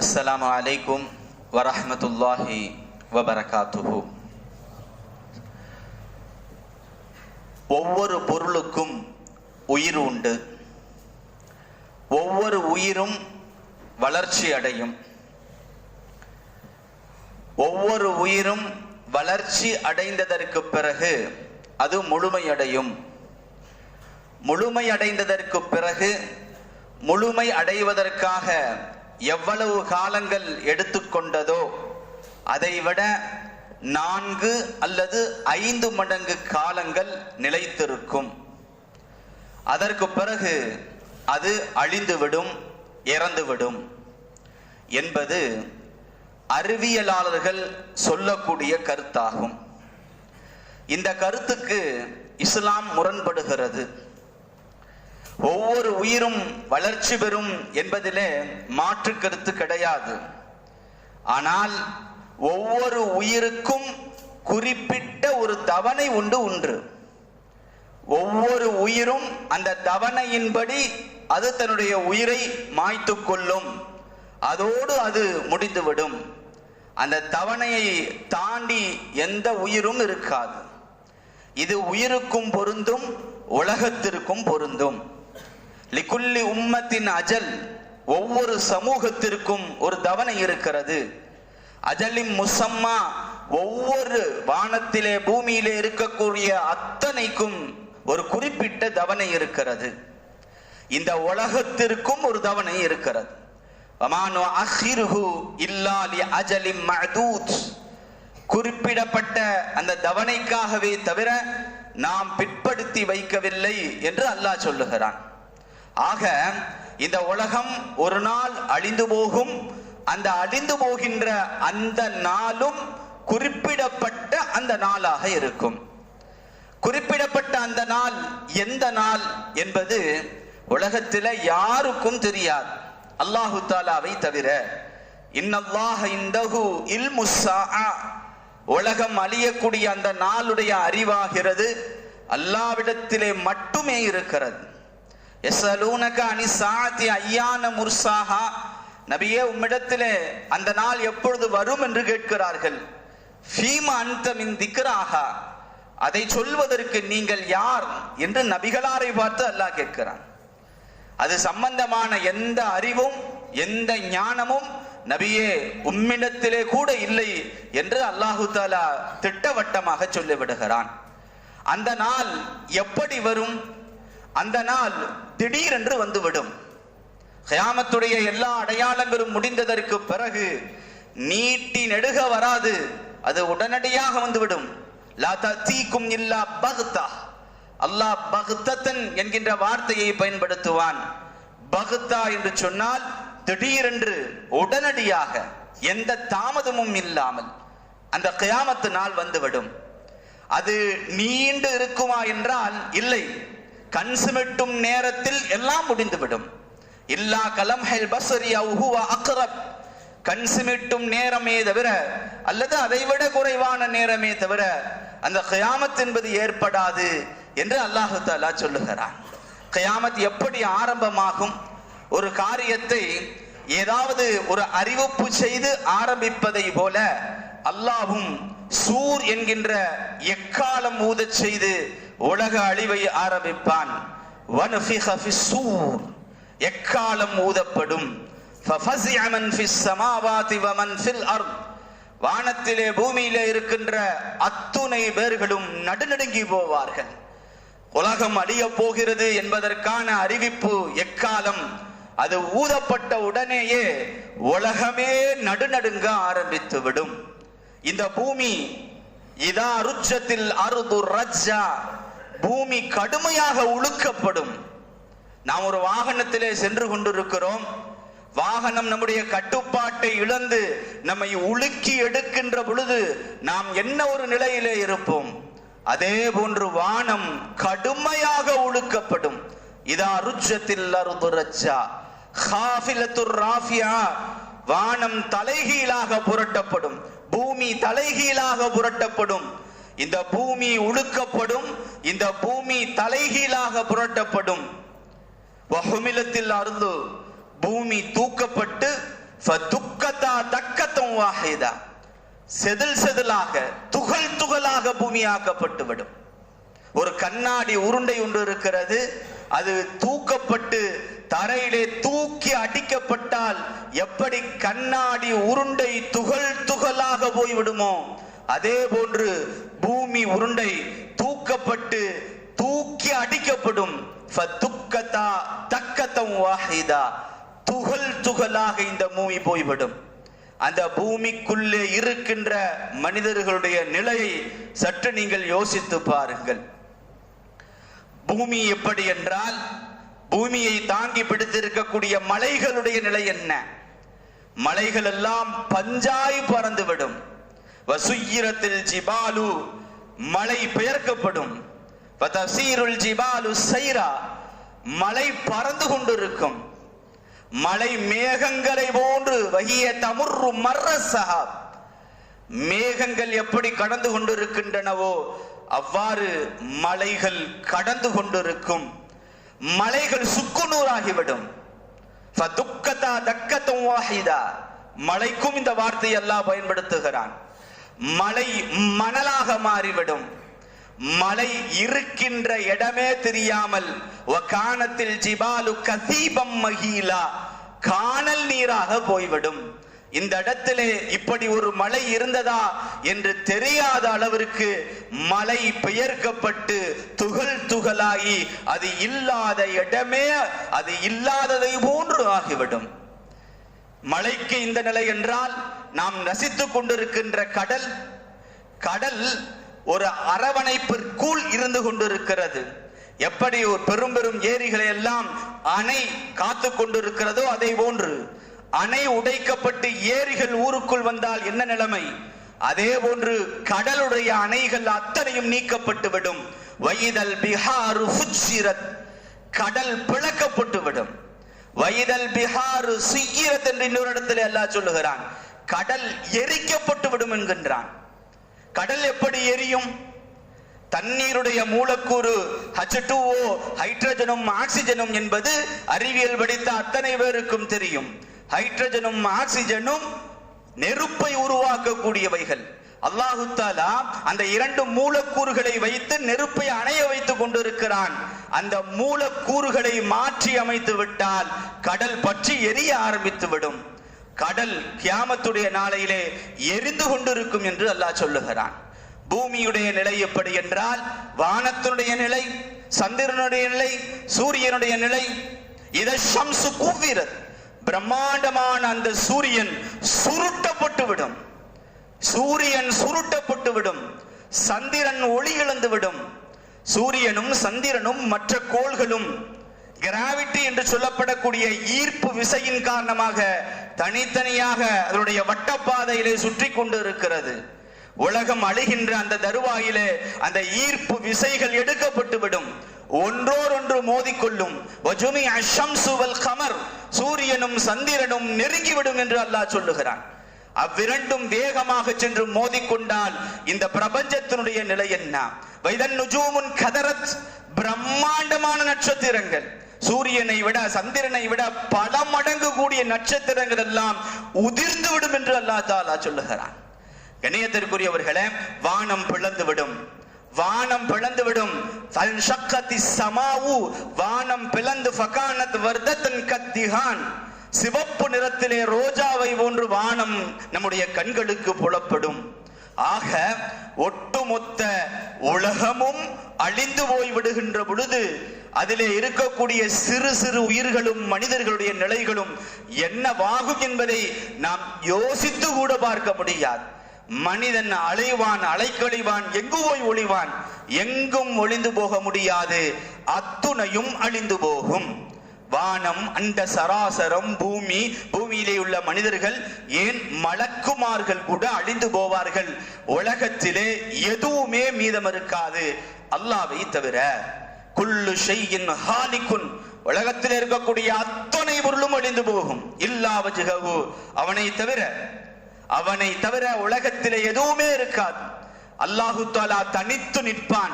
அஸ்ஸலாமு அலைக்கும் வரஹ்மத்துல்லாஹி வபரகாத்துஹு ஒவ்வொரு பொருளுக்கும் உயிர் உண்டு. ஒவ்வொரு உயிரும் வளர்ச்சி அடையும். ஒவ்வொரு உயிரும் வளர்ச்சி அடைந்ததற்கு பிறகு அது முழுமையடையும். முழுமை அடைந்ததற்கு பிறகு முழுமை அடைவதற்காக எவ்வளவு காலங்கள் எடுத்துக்கொண்டதோ அதைவிட நான்கு அல்லது ஐந்து மடங்கு காலங்கள் நிலைத்திருக்கும். அதற்கு பிறகு அது அழிந்துவிடும் இறந்துவிடும் என்பது அறிவியலாளர்கள் சொல்லக்கூடிய கருத்தாகும். இந்த கருத்துக்கு இஸ்லாம் முரண்படுகிறது. ஒவ்வொரு உயிரும் வளர்ச்சி பெறும் என்பதிலே மாற்று கருத்து கிடையாது. ஆனால் ஒவ்வொரு உயிருக்கும் குறிப்பிட்ட ஒரு தவணை உண்டு உண்டு. ஒவ்வொரு உயிரும் அந்த தவணையின்படி அது தன்னுடைய உயிரை மாய்த்து கொள்ளும். அதோடு அது முடிந்துவிடும். அந்த தவணையை தாண்டி எந்த உயிரும் இருக்காது. இது உயிருக்கும் பொருந்தும் உலகத்திற்கும் பொருந்தும். லிகுல்லி உம்மத்தின் அஜல். ஒவ்வொரு சமூகத்திற்கும் ஒரு தவணை இருக்கிறது. அஜலின் முசம்மா ஒவ்வொரு வானத்திலே பூமியிலே இருக்கக்கூடிய அத்தனைக்கும் ஒரு குறிப்பிட்ட தவணை இருக்கிறது. இந்த உலகத்திற்கும் ஒரு தவணை இருக்கிறது. அஜலிம் குறிப்பிடப்பட்ட அந்த தவணைக்காகவே தவிர நாம் பிற்படுத்தி வைக்கவில்லை என்று அல்லாஹ் சொல்லுகிறான். ஆக இந்த உலகம் ஒரு நாள் அழிந்து போகும். அந்த அழிந்து போகின்ற அந்த நாளும் குறிப்பிடப்பட்ட அந்த நாளாக இருக்கும். குறிப்பிடப்பட்ட அந்த நாள் எந்த நாள் என்பது உலகத்தில் யாருக்கும் தெரியாது. அல்லாஹு தாலாவை தவிர இன்னல்லாஹ இந்தஹு இல்முஸ்ஸா உலகம் அழியக்கூடிய அந்த நாளுடைய அறிவாகிறது அல்லாவிடத்திலே மட்டுமே இருக்கிறது. எஸ்அலூனக அணி சாத்தி ஐயான முர்சாஹா. நபியே உம்மிடத்திலே அந்த நாள் எப்பொழுது வரும் என்று கேட்கிறார்கள். ஃபீம அந்த மின் திக்ராஹா. அதை சொல்வதற்கு நீங்கள் யார் என்று நபிகளாரை பார்த்து அல்லாஹ் கேட்கிறான். அது சம்பந்தமான எந்த அறிவும் எந்த ஞானமும் நபியே உம்மிடத்திலே கூட இல்லை என்று அல்லாஹு தாலா திட்டவட்டமாக சொல்லிவிடுகிறான். அந்த நாள் எப்படி வரும்? அந்த நாள் திடீரென்று வந்துவிடும். கயாமத்துடைய எல்லா அடையாளங்களும் முடிந்ததற்கு பிறகு நீட்டி நெடுக வராது. அது உடனடியாக வந்துவிடும். லா தீக்கும் இல்லா பகுத்தா அல்லாஹ் பகுத்தத்தன் என்கின்ற வார்த்தையை பயன்படுத்துவான். பகுத்தா என்று சொன்னால் திடீரென்று உடனடியாக எந்த தாமதமும் இல்லாமல் அந்த கயாமத்து நாள் வந்துவிடும். அது நீண்டு இருக்குமா என்றால் இல்லை. கண் சிமிட்டும் நேரத்தில் எல்லாம் முடிந்துவிடும். இல்லா கலம் ஹெல் அக்ரப். கண் சிமிட்டும் நேரமே தவிர அல்லது அதைவிட குறைவான நேரமே தவிர அந்த கயாமத் என்பது ஏற்படாது என்று அல்லாஹு தாலா சொல்லுகிறான். கயாமத் எப்படி ஆரம்பமாகும்? ஒரு காரியத்தை ஏதாவது ஒரு அறிவிப்பு செய்து ஆரம்பிப்பதை போல அல்லாஹும் சூர் என்கின்ற எக்காலம் ஊதச் செய்து உலக அழிவை ஆரம்பிப்பான். எக்காலம் ஊதப்படும்? வானத்திலே பூமியிலே இருக்கின்ற அத்துணை பேர்களும் நடுநடுங்கி போவார்கள். உலகம் அழியப் போகிறது என்பதற்கான அறிவிப்பு எக்காலம்? அது ஊதப்பட்ட உடனேயே உலகமே நடுநடுங்க ஆரம்பித்து விடும் இந்த பூமி இதா ருச்சத்தில் அருது ரஜ்ஜா பூமி கடுமையாக உழுக்கப்படும். நாம் ஒரு வாகனத்திலே சென்று கொண்டிருக்கிறோம். வாகனம் நம்முடைய கட்டுப்பாட்டை இழந்து நம்மை உலுக்கி எடுக்கின்ற பொழுது நாம் என்ன ஒரு நிலையிலே இருப்போம்? அதே போன்று வானம் கடுமையாக உழுக்கப்படும். இதா ருச்சத்தில் அருது ஹாஃபிலத்துர் ராஃபியா வானம் தலைகீழாக புரட்டப்படும். பூமி தலைகீழாக புரட்டப்படும். இந்த பூமி உழுக்கப்படும். இந்த பூமி தலைகீழாக புரட்டப்படும். வஹுமிலத்தில் அருந்து பூமி தூக்கப்பட்டு ஃபதுக்கதா தக்கத்தம் வாஹிதா. செதில் செதிலாக துகள் துகளாக பூமியாக்கப்பட்டு விடும் ஒரு கண்ணாடி உருண்டை ஒன்று இருக்கிறது அது தூக்கப்பட்டு தரையிலே தூக்கி அடிக்கப்பட்டால் எப்படி கண்ணாடி உருண்டை துகள் துகளாக போய்விடுமோ அதே போன்று பூமி உருண்டை தூக்கப்பட்டு தூக்கி அடிக்கப்படும். தக்கத்தம் துகள் துகளாக இந்த பூமி போய்விடும் அந்த பூமிக்குள்ளே இருக்கின்ற மனிதர்களுடைய நிலையை சற்று நீங்கள் யோசித்து பாருங்கள். பூமி எப்படி என்றால் பூமியை தாங்கி பிடித்திருக்கக்கூடிய மலைகளுடைய நிலை என்ன? மலைகள் எல்லாம் பஞ்சாய் பறந்துவிடும். வசுயிரத்தில் ஜிபாலு மலை பெயர்க்கப்படும். சைரா மலை பறந்து கொண்டிருக்கும். மலை மேகங்களை போன்று வகிய தமுர்ரு மர்ர சஹாப் மேகங்கள் எப்படி கடந்து கொண்டிருக்கின்றனவோ அவ்வாறு மலைகள் கடந்து கொண்டிருக்கும். மலைகள் சுக்குநூறாகிவிடும். ஃபதுக்கதா தக்கத்தும் வாஹிதா. மலைக்கும் இந்த வார்த்தையெல்லாம் பயன்படுத்துகிறான். மலை மணலாக மாறிவிடும். மலை இருக்கின்ற இடமே தெரியாமல் காணத்தில் ஜிபாலு கசீபம் மகிலா காணல் நீராக போய்விடும். இந்த இடத்திலே இப்படி ஒரு மலை இருந்ததா என்று தெரியாத அளவிற்கு மலை பெயர்க்கப்பட்டு துகள் துகளாகி அது இல்லாத இடமே அது இல்லாததை போன்று ஆகிவிடும். மலைக்கு இந்த நிலை என்றால் நாம் ரசித்துக் கொண்டிருக்கின்ற கடல் கடல் ஒரு அரவணைப்பிற்குள் இருந்து கொண்டிருக்கிறது. எப்படி ஒரு பெரும் பெரும் ஏரிகளை எல்லாம் அணை காத்து கொண்டிருக்கிறதோ அதை போன்று அணை உடைக்கப்பட்டு ஏரிகள் ஊருக்குள் வந்தால் என்ன நிலைமை? அதே போன்று கடலுடைய அணைகள் அத்தனையும் நீக்கப்பட்டு விடும். வைதல் பிஹாரு ஃபுஜ்ஜிரத் கடல் பிளக்கப்பட்டு விடும். வைதல் பிஹாரு சுய்யிரத் என்று இன்னொரு இடத்துல எல்லாம் சொல்லுகிறான். கடல் எரிக்கப்பட்டு விடும் என்கின்றான். கடல் எப்படி எரியும்? தண்ணீருடைய மூலக்கூறு H2O ஹைட்ரஜனும் ஆக்சிஜனும் என்பது அறிவியல் படித்த அத்தனை பேருக்கும் தெரியும். ஹைட்ரஜனும் ஆக்சிஜனும் நெருப்பை உருவாக்கக்கூடியவைகள். அல்லாஹு தாலா அந்த இரண்டு மூலக்கூறுகளை வைத்து நெருப்பை அணைய வைத்துக் கொண்டிருக்கிறான். அந்த மூலக்கூறுகளை மாற்றி அமைத்து விட்டால் கடல் பற்றி எரிய ஆரம்பித்து விடும். கடல் கியாமத்துடைய நாளையிலே எரிந்து கொண்டிருக்கும் என்று அல்லாஹ் சொல்லுகிறான். பூமியுடைய நிலை எப்படி என்றால் வானத்தினுடைய நிலை சந்திரனுடைய நிலை சூரியனுடைய நிலை இத ஷம்சு கூவிரத் பிரம்மாண்டமான அந்த சூரியன் சுருட்டப்பட்டு விடும். சூரியன் சுருட்டப்பட்டு விடும். சந்திரன் ஒளி இழந்து விடும். சூரியனும் சந்திரனும் மற்ற கோள்களும் கிராவிட்டி என்று சொல்லப்படக்கூடிய ஈர்ப்பு விசையின் காரணமாக தனித்தனியாக அதனுடைய வட்டப்பாதையிலே சுற்றி கொண்டு இருக்கிறது உலகம் அழுகின்ற அந்த தருவாயிலே அந்த ஈர்ப்பு விசைகள் எடுக்கப்பட்டு விடும் ஒன்றோரொன்று மோதிக்கொள்ளும். வஜுமி கமர். சூரியனும் சந்திரனும் நெருங்கிவிடும் என்று அல்லாஹ் சொல்லுகிறான். அவ்விரண்டும் வேகமாக சென்று மோதிக்கொண்டால் இந்த பிரபஞ்சத்தினுடைய நிலை என்ன? வைதன் நுஜூமுன் கதரத். பிரம்மாண்டமான நட்சத்திரங்கள். சூரியனை விட சந்திரனை விட பல மடங்கு கூடிய நட்சத்திரங்கள் எல்லாம் உதிர்ந்து விடும் என்று அல்லா தாலா சொல்லுகிறான். கணியத்திற்குரியவர்களே வானம் பிளந்து விடும். வானம் பிளந்து விடும். ஃபன்ஷக்கத்தி சமாவு வானம் பிளந்து ஃபகானத் வர்தத்தன் கத்திஹான். சிவப்பு நிறத்திலே ரோஜாவை போன்று வானம் நம்முடைய கண்களுக்கு புலப்படும். ஆக ஒட்டுமொத்த உலகமும் அழிந்து போய் விடுகின்ற பொழுது அதிலே இருக்கக்கூடிய சிறு சிறு உயிர்களும் மனிதர்களுடைய நிலைகளும் என்னவாகும் என்பதை நாம் யோசித்து கூட பார்க்க முடியாது. மனிதன் அலைவான் அலைக்கழிவான் எங்கு போய் ஒளிவான் எங்கும் ஒளிந்து போக முடியாது. அத்துணையும் அழிந்து போகும். வானம் அந்த சராசரம் பூமி பூமியிலே உள்ள மனிதர்கள் ஏன் மலக்குமார்கள் கூட அழிந்து போவார்கள்? உலகத்திலே எதுவுமே மீதம் இருக்காது அல்லாவை தவிர. குள்ளு செய்யின் ஹாலிக்குன். உலகத்தில் இருக்கக்கூடிய அத்தனை பொருளும் அழிந்து போகும். இல்லா வஜ்ஹஹு. அவனை தவிர அவனை தவிர உலகத்திலே எதுவுமே இருக்காது. அல்லாஹு தாலா தனித்து நிற்பான்.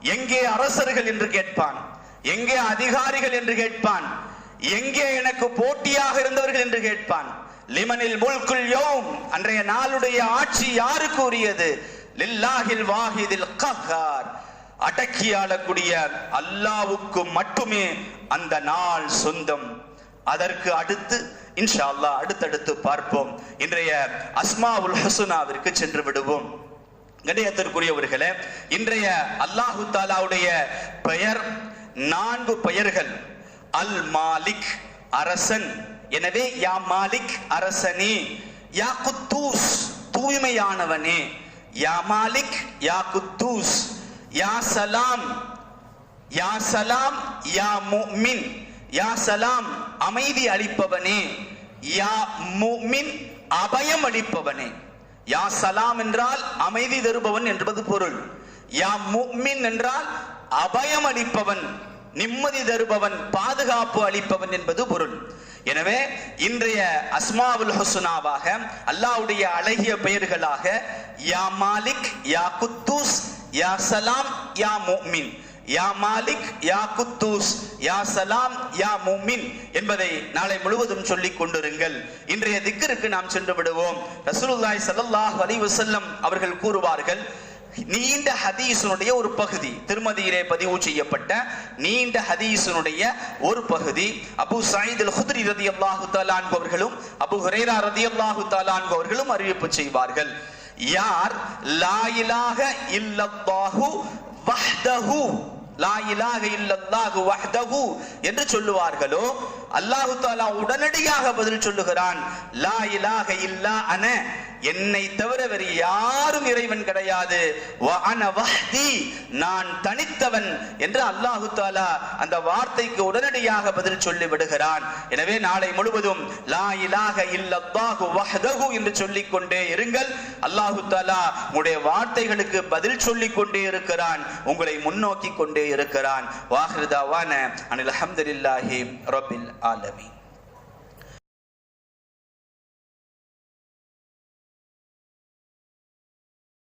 எங்கே அரசர்கள் என்று கேட்பான். எங்கே அதிகாரிகள் என்று கேட்பான். எங்கே எனக்கு போட்டியாக இருந்தவர்கள் என்று கேட்பான். லிமனில் முல்குல் யோம். அன்றைய நாளுடைய ஆட்சி யாருக்கு உரியது? லில்லாஹில் வாஹிதில் கஹார். அடக்கி ஆளக்கூடிய அல்லாவுக்கு மட்டுமே அந்த நாள் சொந்தம். அதற்கு அடுத்து இன்ஷா அல்லாஹ் அடுத்தடுத்து பார்ப்போம். இன்றைய அஸ்மா உல் ஹசுனாவிற்கு சென்று விடுவோம். கணியத்திற்குரியவர்களே இன்றைய அல்லாஹு தாலாவுடைய பெயர் நான்கு பெயர்கள். அல் மாலிக் அரசன். எனவே யா மாலிக் அரசனே யா குத்தூஸ் தூய்மையானவனே. யா மாலிக் யா குத்தூஸ். யா சலாம் யா சலாம் யா முமின் யா சலாம் அமைதி அளிப்பவனே. யா முமின் அபயம் அளிப்பவனே. யா சலாம் என்றால் அமைதி தருபவன் என்பது பொருள். யா முஃமின் என்றால் அபயம் அளிப்பவன் நிம்மதி தருபவன் பாதுகாப்பு அளிப்பவன் என்பது பொருள். எனவே இன்றைய அஸ்மாவுல் ஹுசுனாவாக அல்லாவுடைய அழகிய பெயர்களாக யா மாலிக் யா குத்தூஸ் யா சலாம் யா முமின். யா மாலிக் யா குத்தூஸ் யா சலாம் யா முமின் என்பதை நாளை முழுவதும் சொல்லிக் கொண்டிருங்கள். இன்றைய திக்கிற்கு நாம் சென்று விடுவோம். ரசூலுல்லாய் சல்லாஹ் அலி வசல்லம் அவர்கள் கூறுவார்கள் நீண்ட ஹதீஸினுடைய ஒரு பகுதி. திருமதியிலே பதிவு செய்யப்பட்ட நீண்ட ஹதீஸினுடைய ஒரு பகுதி. அபு சயீத் அல் ஹுத்ரி ரதி அல்லாஹு அன்ஹு அவர்களும் அபு ஹுரேரா ரதி அல்லாஹு அன்ஹு அவர்களும் அறிவிப்பு செய்வார்கள். யார்? லாயிலாக இலாஹ இல்லல்லாஹு வஹ்தஹு. என்று சொல்லுவார்களோ அல்லாஹு தாலா உடனடியாக பதில் சொல்லுகிறான் லா இல்லா அன என்னை தவிர வேறு யாரும் இறைவன் கிடையாது. நான் தனித்தவன் என்று அல்லாஹு தாலா அந்த வார்த்தைக்கு உடனடியாக பதில் சொல்லி விடுகிறான். எனவே நாளை முழுவதும் லா இலாக இல்லல்லாஹு வஹ்தஹு என்று சொல்லிக் கொண்டே இருங்கள். அல்லாஹு தாலா உங்களுடைய வார்த்தைகளுக்கு பதில் சொல்லிக் கொண்டே இருக்கிறான். உங்களை முன்னோக்கி கொண்டே இருக்கிறான் வாஹிருதாவான அனில் அஹமதுல்லாஹி ரபில் ஆலமீன்